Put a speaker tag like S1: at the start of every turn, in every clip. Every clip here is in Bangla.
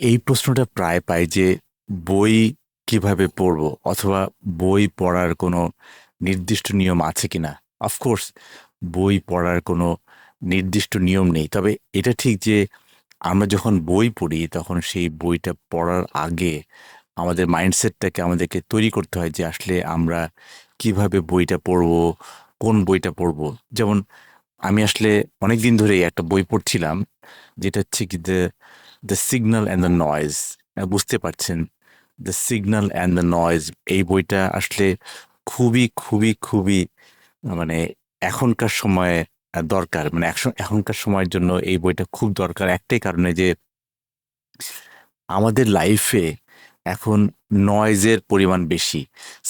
S1: এই প্রশ্নটা প্রায় পাই যে বই কীভাবে পড়ব অথবা বই পড়ার কোনো নির্দিষ্ট নিয়ম আছে কি না অফকোর্স বই পড়ার কোনো নির্দিষ্ট নিয়ম নেই। তবে এটা ঠিক যে আমরা যখন বই পড়ি, তখন সেই বইটা পড়ার আগে আমাদের মাইন্ডসেটটাকে আমাদেরকে তৈরি করতে হয় যে আসলে আমরা কীভাবে বইটা পড়ব, কোন বইটা পড়ব। যেমন আমি আসলে অনেক দিন ধরেই একটা বই পড়ছিলাম, যেটা হচ্ছে কি the the signal and the noise বুঝতে পারছেন? The signal and the noise এই বইটা আসলে খুবই খুবই খুবই মানে এখনকার সময়ে দরকার। মানে এখনকার সময়ের জন্য এই বইটা খুব দরকার। একটাই কারণে যে আমাদের লাইফে এখন নয়েজের পরিমাণ বেশি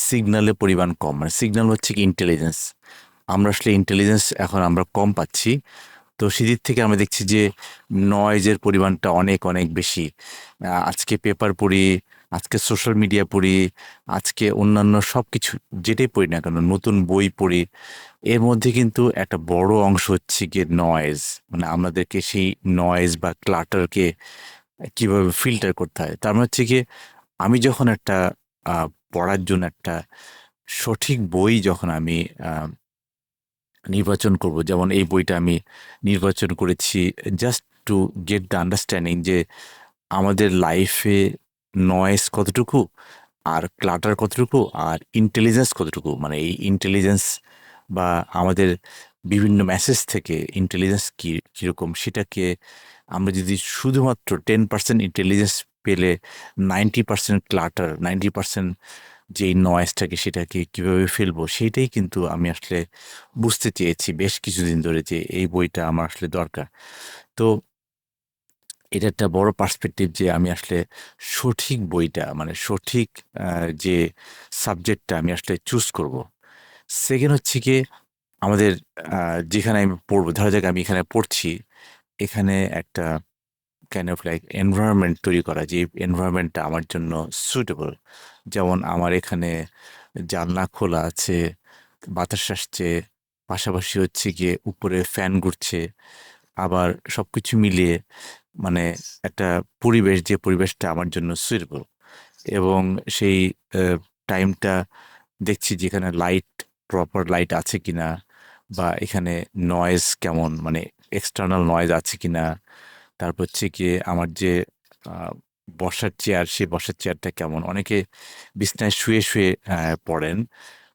S1: সিগন্যালের পরিমাণ কম। মানে সিগন্যাল হচ্ছে কি ইন্টেলিজেন্স আমরা আসলে ইন্টেলিজেন্স এখন আমরা কম পাচ্ছি। তো সেদিক থেকে আমরা দেখছি যে নয়েজের পরিমাণটা অনেক অনেক বেশি। আজকে পেপার পড়ি, আজকে সোশ্যাল মিডিয়া পড়ি, আজকে অন্যান্য সব কিছু যেটাই পড়ি না কেন, নতুন বই পড়ি, এর মধ্যে কিন্তু একটা বড় অংশ হচ্ছে গিয়ে নয়েজ মানে আমাদেরকে সেই নয়েজ বা ক্লাটারকে কীভাবে ফিল্টার করতে হয়। তার মানে হচ্ছে গিয়ে আমি যখন একটা পড়ার জন্য একটা সঠিক বই যখন আমি নির্বাচন করব। যেমন এই বইটা আমি নির্বাচন করেছি just to get the understanding যে আমাদের লাইফে নয়েজ কতটুকু, আর ক্লাটার কতটুকু, আর ইন্টেলিজেন্স কতটুকু। মানে এই ইন্টেলিজেন্স বা আমাদের বিভিন্ন মেসেজ থেকে ইন্টেলিজেন্স কী, কীরকম সেটাকে আমরা যদি শুধুমাত্র টেন পার্সেন্ট ইন্টেলিজেন্স পেলে ninety percent clutter ninety percent যেই নয়েজটাকে সেটাকে কীভাবে ফেলব সেইটাই কিন্তু আমি আসলে বুঝতে চেয়েছি বেশ কিছুদিন ধরে যে এই বইটা আমার আসলে দরকার। তো এটা একটা বড় পার্সপেক্টিভ যে আমি আসলে সঠিক বইটা মানে সঠিক যে সাবজেক্টটা আমি আসলে চুজ করব। সেকেন্ড হচ্ছে কি আমাদের যেখানে আমি পড়ব, ধরা যাক আমি এখানে পড়ছি, এখানে একটা কাইন্ড অফ লাইক এনভায়রনমেন্ট তৈরি করা যে এনভায়রনমেন্টটা আমার জন্য সুটেবল যেমন আমার এখানে জানলা খোলা আছে, বাতাস আসছে, পাশাপাশি হচ্ছে গিয়ে উপরে ফ্যান ঘুরছে, আবার সব কিছু মিলিয়ে মানে একটা পরিবেশ, যে পরিবেশটা আমার জন্য সুইটেবল এবং সেই টাইমটা দেখছি যেখানে লাইট প্রপার লাইট আছে কিনা বা এখানে নয়েজ কেমন মানে এক্সটার্নাল নয়েজ আছে কিনা। তারপর হচ্ছে গিয়ে আমার যে বসার চেয়ার সেই বসার চেয়ারটা কেমন? অনেকে বিছনায় শুয়ে শুয়ে পড়েন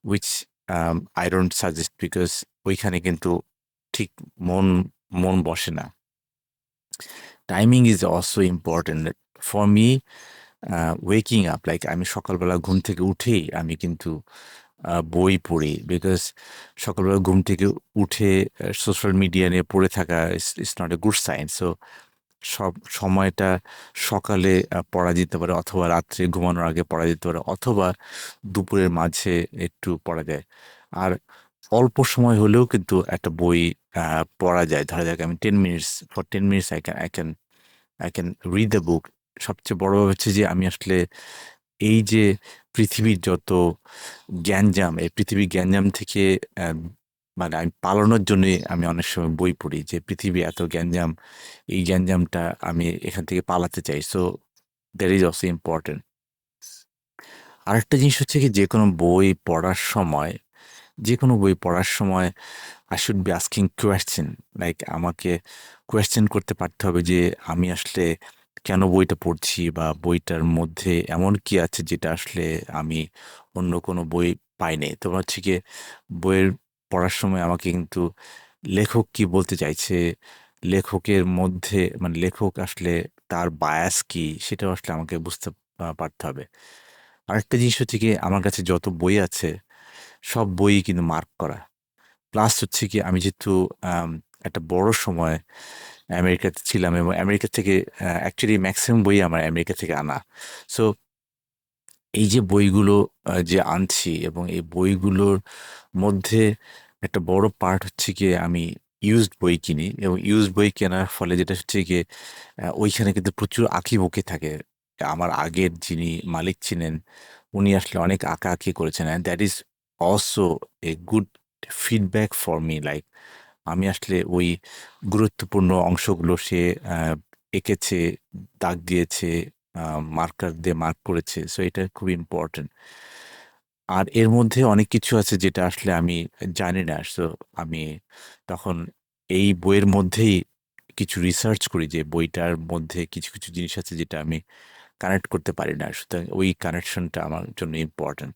S1: which I don't suggest because ওইখানে কিন্তু ঠিক মন মন বসে না। Timing is also important for me waking up like আমি সকালবেলা ঘুম থেকে উঠেই আমি কিন্তু বই পড়ি বিকজ সকালবেলা ঘুম থেকে উঠে সোশ্যাল মিডিয়া নিয়ে পড়ে থাকা it's not a good sign so সব সময়টা সকালে পড়া যেতে পারে অথবা রাত্রে ঘুমানোর আগে পড়া যেতে পারে অথবা দুপুরের মাঝে একটু পড়া যায়। আর অল্প সময় হলেও কিন্তু একটা বই পড়া যায়। ধরা যাক আমি ten minutes for ten minutes I can I can I can read the book সবচেয়ে বড় হচ্ছে যে আমি আসলে এই যে পৃথিবীর যত গ্যাঞ্জাম এই পৃথিবীর গ্যাঞ্জাম থেকে মানে আমি পালানোর জন্যই আমি অনেক সময় বই পড়ি যে, পৃথিবী এত গ্যাঞ্জাম, এই গ্যাঞ্জামটা আমি এখান থেকে পালাতে চাই। So that is also important আরেকটা জিনিস হচ্ছে কি যে কোনো বই পড়ার সময় যে কোনো বই পড়ার সময় I should be asking question like আমাকে কোয়েশ্চেন করতে পারতে হবে যে, আমি আসলে কেন বইটা পড়ছি বা বইটার মধ্যে এমন কি আছে যেটা আসলে আমি অন্য কোনো বই পাইনি? তোমার হচ্ছে কি, বইয়ের পড়ার সময় আমাকে কিন্তু লেখক কি বলতে চাইছে? লেখকের মধ্যে মানে লেখক আসলে তার বায়াস কি? সেটাও আসলে আমাকে বুঝতে পারতে হবে। আরেকটা জিনিস হচ্ছে কি, আমার কাছে যত বই আছে, সব বই কিন্তু মার্ক করা। প্লাস হচ্ছে কি, আমি যেহেতু একটা বড় সময় আমেরিকাতে ছিলাম এবং আমেরিকা থেকে অ্যাকচুয়ালি ম্যাক্সিমাম বই আমার আমেরিকা থেকে আনা। সো এই যে বইগুলো যে আনছি এবং এই বইগুলোর মধ্যে একটা বড় পার্ট হচ্ছে গিয়ে আমি ইউজড বই কিনি এবং ইউজড বই কেনার ফলে যেটা হচ্ছে গিয়ে ওইখানে কিন্তু প্রচুর আঁকি বুকি থাকে। আমার আগের যিনি মালিক ছিলেন, উনি আসলে অনেক আঁকা আঁকি করেছেন and that is also a good feedback for me like আমি আসলে ওই গুরুত্বপূর্ণ অংশগুলো সে এঁকেছে, দাগ দিয়েছে মার্কার দিয়ে মার্ক করেছে সো এটা খুব ইম্পর্টেন্ট আর এর মধ্যে অনেক কিছু আছে যেটা আসলে আমি জানি না। সো, আমি তখন এই বইয়ের মধ্যেই কিছু রিসার্চ করি যে বইটার মধ্যে কিছু কিছু জিনিস আছে যেটা আমি কানেক্ট করতে পারি না। সুতরাং ওই কানেকশনটা আমার জন্য ইম্পর্টেন্ট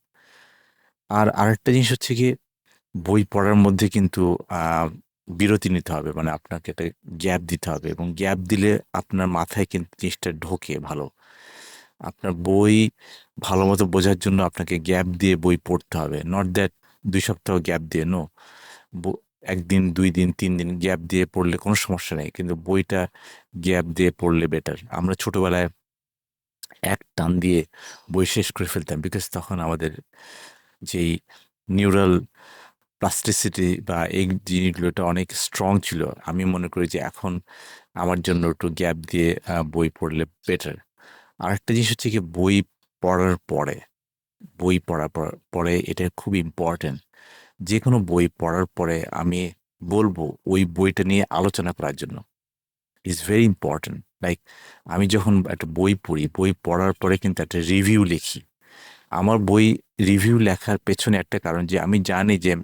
S1: আর আরেকটা জিনিস হচ্ছে কি বই পড়ার মধ্যে কিন্তু বিরতি নিতে হবে। মানে আপনাকে একটা গ্যাপ দিতে হবে এবং গ্যাপ দিলে আপনার মাথায় কিন্তু জিনিসটা ঢোকে ভালো। আপনার বই ভালো মতো বোঝার জন্য আপনাকে গ্যাপ দিয়ে বই পড়তে হবে। নট দ্যাট দুই সপ্তাহ গ্যাপ দিয়ে নো একদিন, দুই দিন, তিন দিন গ্যাপ দিয়ে পড়লে কোনো সমস্যা নেই, কিন্তু বইটা গ্যাপ দিয়ে পড়লে বেটার আমরা ছোটোবেলায় এক টান দিয়ে বই শেষ করে ফেলতাম বিকজ তখন আমাদের যেই নিউরাল প্লাস্টিসিটি বা এই জিনিসগুলোটা অনেক স্ট্রং ছিল। আমি মনে করি যে এখন আমার জন্য একটু গ্যাপ দিয়ে বই পড়লে বেটার আর একটা জিনিস হচ্ছে কি বই পড়ার পরে, বই পড়ার পর- পরে এটা খুব ইম্পর্টেন্ট যে কোনো বই পড়ার পরে আমি বলব ওই বইটা নিয়ে আলোচনা করার জন্য। ইজ ভেরি ইম্পর্টেন্ট লাইক আমি যখন একটা বই পড়ি, বই পড়ার পরে কিন্তু একটা রিভিউ লিখি। আমার বই রিভিউ লেখার পেছনে একটা কারণ যে আমি জানি যে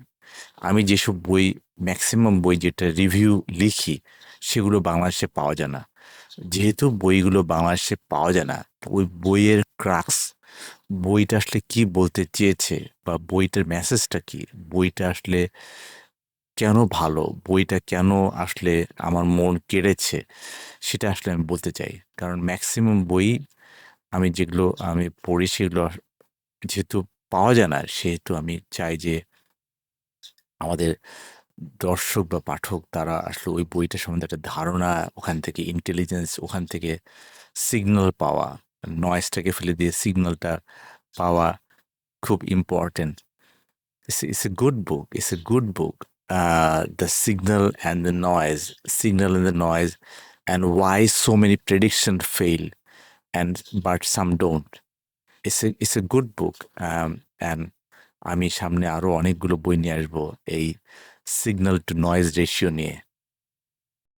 S1: আমি যেসব বই ম্যাক্সিমাম বই যেটা রিভিউ লিখি, সেগুলো বাংলাদেশে পাওয়া যায় না। যেহেতু বইগুলো বাংলাদেশে পাওয়া যায় না ওই বইয়ের ক্রাক্স বইটা আসলে কি বলতে চেয়েছে বা বইটার মেসেজটা কি? বইটা আসলে কেন ভালো? বইটা কেন আসলে আমার মন কেড়েছে? সেটা আসলে আমি বলতে চাই। কারণ ম্যাক্সিমাম বই আমি যেগুলো আমি পড়ি সেগুলো যেহেতু পাওয়া যায় না, সেহেতু আমি চাই যে আমাদের দর্শক বা পাঠক তারা আসলে ওই বইটা সম্বন্ধে একটা ধারণা ওখান থেকে ইন্টেলিজেন্স ওখান থেকে সিগনাল পাওয়া নয়েসটাকে ফেলে দিয়ে সিগনালটা পাওয়া খুব important is a good book is a good book the signal and the noise signal and the noise and why so many prediction fail and but some don't is a is a good book and আমি সামনে আরও অনেকগুলো বই নিয়ে আসব। এই সিগন্যাল টু নয়েজ রেশিও নিয়ে।